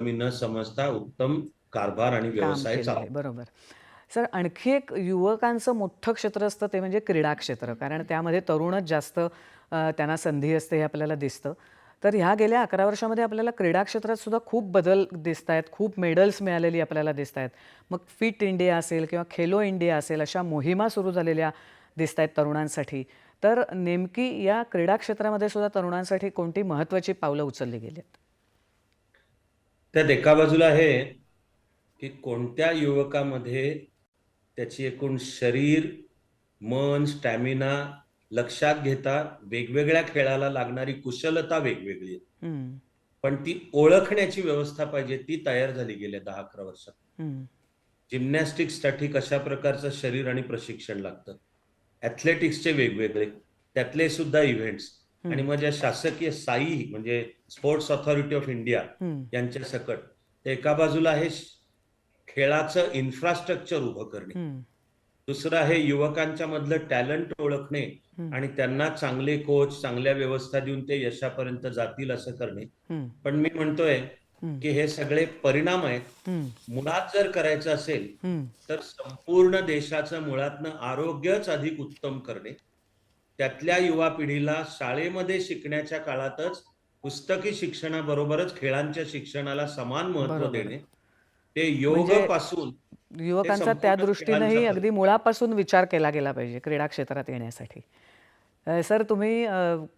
कमी न समजता उत्तम कारभार आणि व्यवसाय चालवा बरोबर. सर आणखी एक युवकांचं मोठं क्षेत्र असतं ते म्हणजे क्रीडा क्षेत्र कारण त्यामध्ये तरुणच जास्त त्यांना संधी असते हे आपल्याला दिसतं. तर ह्या गेल्या अकरा वर्षामध्ये आपल्याला क्रीडा क्षेत्रात सुद्धा खूप बदल दिसत आहेत खूप मेडल्स मिळालेली आपल्याला दिसत आहेत मग फिट इंडिया असेल किंवा खेलो इंडिया असेल अशा मोहिमा सुरू झालेल्या दिसत आहेत तरुणांसाठी. तर नेमकी या क्रीडा क्षेत्रामध्ये सुद्धा तरुणांसाठी कोणती महत्त्वाची पावलं उचलली गेली आहेत? त्यात एका बाजूला आहे की कोणत्या युवकामध्ये त्याची एकूण शरीर मन स्टॅमिना लक्षात घेता वेगवेगळ्या खेळाला लागणारी कुशलता वेगवेगळी आहे. पण ती ओळखण्याची व्यवस्था पाहिजे ती तयार झाली गेल्या दहा अकरा वर्षात. हम्म, जिम्नॅस्टिक्ससाठी कशा प्रकारचं शरीर आणि प्रशिक्षण लागतं? ॲथलेटिक्सचे वेगवेगळे त्यातले सुद्धा इव्हेंट्स आणि मग ज्या शासकीय साई म्हणजे स्पोर्ट्स ऑथॉरिटी ऑफ इंडिया यांच्या सकट ते एका बाजूला आहे श- खेळाचं इन्फ्रास्ट्रक्चर उभं करणे. दुसरं आहे युवकांच्या मधलं टॅलेंट ओळखणे. आणि त्यांना चांगले कोच चांगल्या व्यवस्था देऊन ते यशापर्यंत जातील असं करणे. पण मी म्हणतोय. की हे सगळे परिणाम आहेत. मुळात जर करायचं असेल. तर संपूर्ण देशाचं मुळातनं आरोग्यच अधिक उत्तम करणे. त्यातल्या युवा पिढीला शाळेमध्ये शिकण्याच्या काळातच पुस्तकी शिक्षणाबरोबरच खेळांच्या शिक्षणाला समान महत्त्व. देणे ते योग म्हणजे पासून युवकांचा त्या दृष्टीनेही अगदी मुळापासून विचार केला गेला पाहिजे क्रीडा क्षेत्रात येण्यासाठी सर तुम्ही